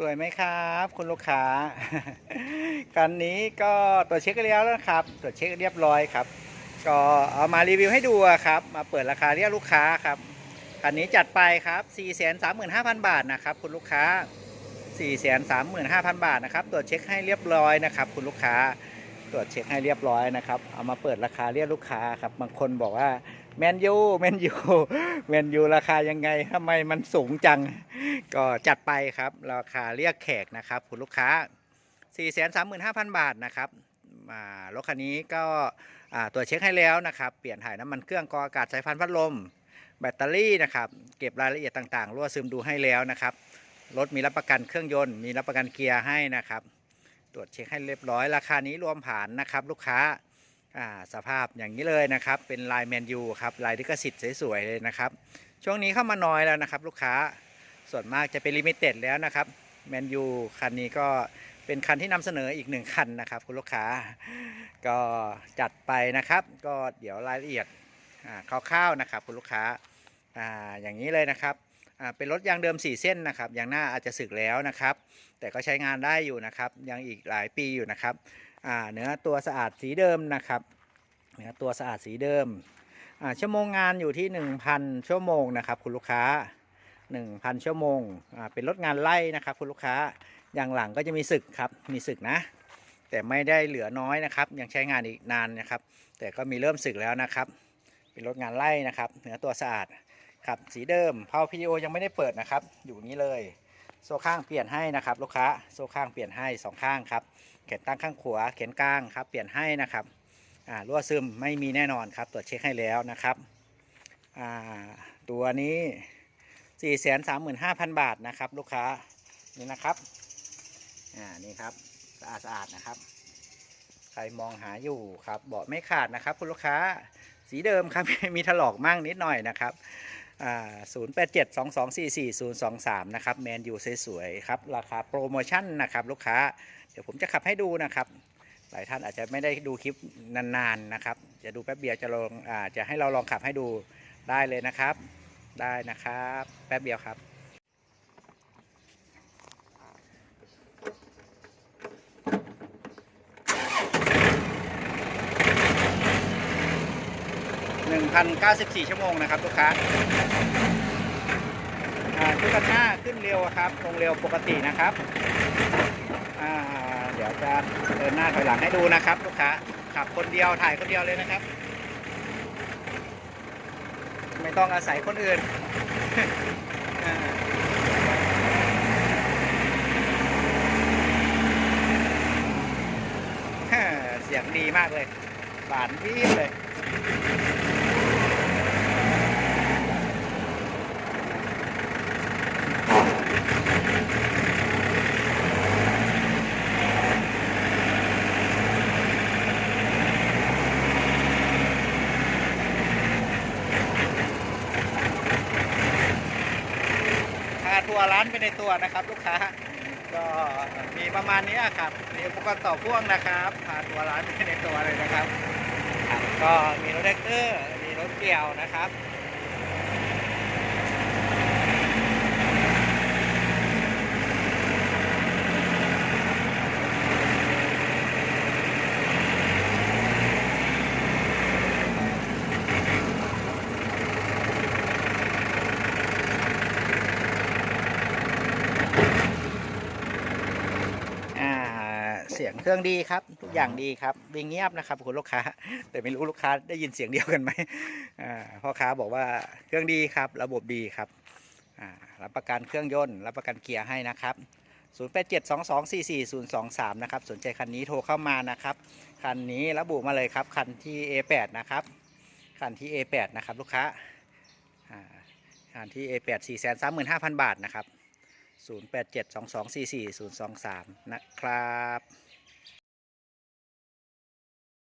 สวยไหมครับ คุณลูกค้าคันนี้ก็ตรวจเช็คกันแล้วนะครับ ตรวจเช็คเรียบร้อยครับ ก็เอามารีวิวให้ดูครับ มาเปิดราคาเรียกลูกค้าครับคันนี้จัดไปครับ 435,000 บาทนะครับ คุณลูกค้า 435,000 บาทนะครับ ตรวจเช็คให้เรียบร้อยนะครับ คุณลูกค้า ตรวจเช็คให้เรียบร้อยนะครับ เอามาเปิดราคาเรียกลูกค้าครับ บางคนบอกว่า แมนยูแมนยูแมนยูราคายังไงทำไมมันสูงจัง ก็จัดไปครับ ราคาเรียกแขกนะครับ คุณลูกค้า 435,000 บาทนะครับอ่ารถคันนี้ก็ตรวจเช็คให้แล้วนะครับ เปลี่ยนถ่ายน้ำมันเครื่องกออากาศสายพันธุ์พัดลม แบตเตอรี่นะครับ เก็บรายละเอียดต่างๆ รั่วซึมดูให้แล้วนะครับ รถมีรับประกันเครื่องยนต์ มีรับประกันเกียร์ให้นะครับ ตรวจเช็คให้เรียบร้อย ราคานี้รวมผ่านนะครับ ลูกค้า อ่าสภาพอย่างนี้เลยนะครับ เป็นลายแมนยูครับลายลิขสิทธิ์สวยๆเลยนะครับ ช่วงนี้เข้ามาน้อยแล้วนะครับ ลูกค้าส่วนมากจะเป็นลิมิเต็ดแล้วนะครับแมนยูคันนี้ก็เป็นคันที่นำเสนออีกหนึ่งคันนะครับ คุณลูกค้า ก็จัดไปนะครับ ก็เดี๋ยวรายละเอียดคร่าวๆนะครับ คุณลูกค้าออย่างนี้เลยนะครับเป็นรถยางเดิม 4 เส้นนะครับยางหน้าอาจจะสึกแล้วนะครับ แต่ก็ใช้งานได้อยู่นะครับ ยังอีกหลายปีอยู่นะครับ เนื้อตัวสะอาดสีเดิมนะครับเนื้อตัวสะอาดสีเดิมชั่วโมงงานอยู่ที่ 1,000 ชั่วโมงนะครับคุณลูกค้า 1,000 ชั่วโมงเป็นรถงานไล่นะครับคุณลูกค้าอย่างหลังก็จะมีสึกครับมีสึกนะ แต่ไม่ได้เหลือน้อยนะครับยังใช้งานอีกนานนะครับ แต่ก็มีเริ่มสึกแล้วนะครับ เป็นรถงานไล่นะครับเนื้อตัวสะอาดครับสีเดิมเพาพีโอยังไม่ได้เปิดนะครับ อยู่นี้เลย โซ่ข้างเปลี่ยนให้นะครับลูกค้าโซ่ข้างเปลี่ยนให้สองข้างครับเข็นตั้งข้างขวาเข็นกลางครับเปลี่ยนให้นะครับอ่ารั่วซึมไม่มีแน่นอนครับตรวจเช็คให้แล้วนะครับอ่าตัวนี้ 435,000 บาทนะครับลูกค้านี่นะครับอ่านี่ครับสะอาดสะอาดนะครับ ใครมองหาอยู่ครับเบาะไม่ขาดนะครับ คุณลูกค้าสีเดิมครับมีถลอกมั่งนิดหน่อยนะครับ อ่า087 2244 023นะครับแมนยูสวยๆครับ ราคาโปรโมชั่นนะครับลูกค้า เดี๋ยวผมจะขับให้ดูนะครับ หลายท่านอาจจะไม่ได้ดูคลิปนานๆนะครับ จะดูแป๊บเดียวจะลองอาจะให้เราลองขับให้ดูได้เลยนะครับ ได้นะครับ แป๊บเดียวครับ 1,094 ชั่วโมงนะครับลูกค้าอ่าชุดกันหน้าขึ้นเร็วครับลงเร็วปกตินะครับ เดี๋ยวจะเดินหน้าถอยหลังให้ดูนะครับลูกค้าขับคนเดียวถ่ายคนเดียวเลยนะครับ ไม่ต้องอาศัยคนอื่นเสียงดีมากเลย บานวีบเลย พาทัวร์ร้านไปในตัวนะครับ ลูกค้า ก็มีประมาณนี้ครับมีอุปกรณ์ต่อพ่วงนะครับพาทัวร์ร้านไปในตัวเลยนะครับครับ ก็มีรถแท็กเตอร์มีรถเกี่ยวนะครับ เสียงเครื่องดีครับ ทุกอย่างดีครับวิ่งเงียบนะครับคุณลูกค้า แต่ไม่รู้ลูกค้าได้ยินเสียงเดียวกันไหมพ่อค้าบอกว่าเครื่องดีครับ ระบบดีครับรับประกันเครื่องยนต์รับประกันเกียร์ให้นะครับ 0872244023 นะครับ สนใจคันนี้โทรเข้ามานะครับ คันนี้ระบุมาเลยครับ คันที่ A8 นะครับ คันที่ A8 นะครับลูกค้าอ่าคันที่ A8 435,000 บาทนะครับ 0872244023 นะครับ